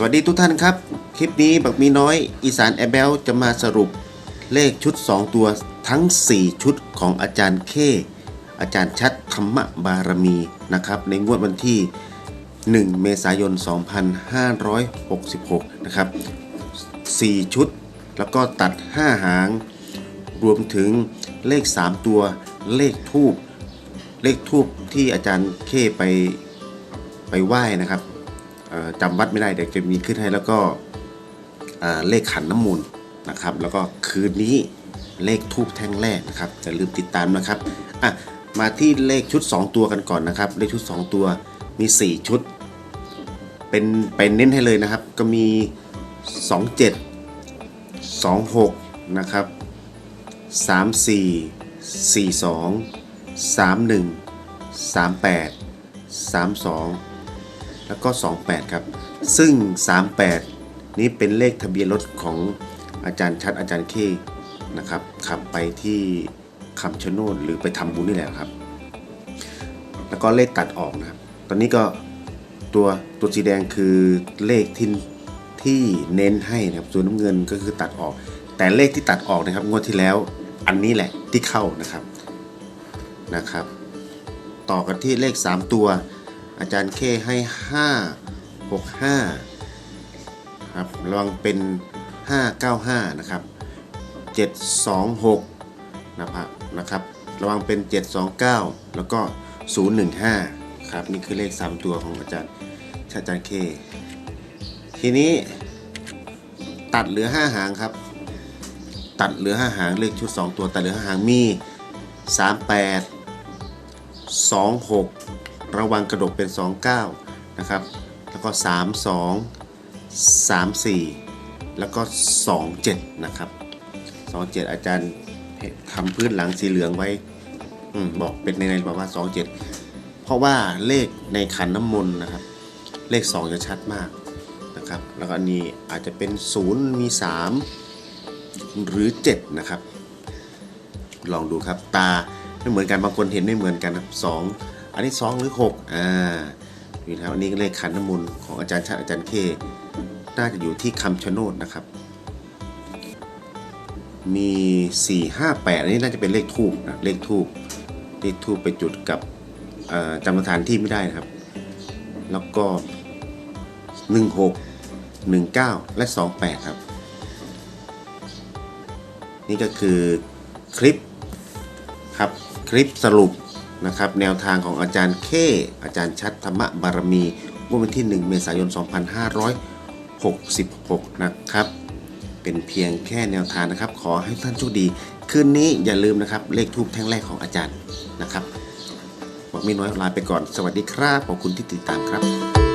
สวัสดีทุกท่านครับ คลิปนี้บักมีน้อยอีสานแอร์เบลจะมาสรุปเลขชุด 2 ตัวทั้ง 4 ชุดของอาจารย์เคอาจารย์ชัดธรรมบารมีนะครับ ในงวดวันที่ 1 เมษายน 2566 นะครับ 4 ชุดแล้วก็ตัด 5 หาง รวมถึงเลข 3 ตัวเลขทูบเลขทูบที่อาจารย์เคไปไปไหว้นะครับ จำวัดไม่ได้เดี๋ยวจะมีขึ้นให้แล้วก็เลขขันน้ำมนต์นะครับ แล้วก็คืนนี้เลขทูบแท่งแรกนะครับจะลืมติดตามนะครับอะมาที่เลขชุด 2 ตัวกันก่อนนะครับ เลขชุด 2 ตัวมี 4 ชุด เป็นเป็นเน้นให้เลยนะครับ ก็มี 27 26 นะครับ 34 42 31 38 32 แล้วก็ 28 ครับ ซึ่ง 38 นี้เป็นเลขทะเบียนรถของอาจารย์ชัดอาจารย์เคนะครับขับไปที่คำชะโนดหรือไปทำบุญนี่แหละครับ แล้วก็เลขตัดออกนะครับ ตอนนี้ก็ตัวตัวสีแดงคือเลขที่ที่เน้นให้นะครับส่วนน้ำเงินก็คือตัดออก แต่เลขที่ตัดออกนะครับงวดที่แล้วอันนี้แหละที่เข้านะครับนะครับ ต่อกันที่เลข 3 ตัว อาจารย์เคให้ 5 6 5 ครับ ระวังเป็น 595 นะครับ 726 นะครับนะครับ ระวังเป็น 729 แล้วก็ 015 ครับ นี่คือเลข 3 ตัวของอาจารย์ชาอาจารย์เค ทีนี้ตัดเหลือ 5 หางครับ ตัดเหลือ 5 หางเลขชุด 2 ตัว ตัดเหลือ 5 หางมี 38 26 ระวังกระดกเป็น 29 นะครับ แล้วก็ 32 34 แล้วก็ 27 นะครับ 27 อาจารย์ทำพื้นหลังสีเหลืองไว้อบอกเป็นในในบอกว่า 27 เพราะว่าเลขในขันน้ำมนต์นะครับ เลข 2 จะชัดมากนะครับ แล้วก็อันนี้อาจจะเป็น 0 มี 3 หรือ 7 นะครับ ลองดูครับตาไม่เหมือนกันบางคนเห็นไม่เหมือนกันนะสอง อันนี้สองหรือหกอ่านี่นะครับอันนี้เลขขันน้ำมนต์ของอาจารย์ชาติอาจารย์เค น่าจะอยู่ที่คำชะโนดนะครับ มีสี่ห้าแปดอันนี้น่าจะเป็นเลขทูบนะเลขทูบเลขทูบไปจุดกับจำสถานที่ไม่ได้นะครับ แล้วก็หนึ่งหกหนึ่งเก้าและสองแปดครับ นี่ก็คือคลิปครับ คลิปสรุป นะครับ แนวทางของอาจารย์เคอาจารย์ชัดธรรมบารมีเมื่อวันที่ 1 เมษายน 2566 นะครับ เป็นเพียงแค่แนวทางนะครับ ขอให้ท่านโชคดี คืนนี้อย่าลืมนะครับ เลขทูบแท่งแรกของอาจารย์นะครับบอกมีน้อยลาไปก่อน สวัสดีครับ ขอบคุณที่ติดตามครับ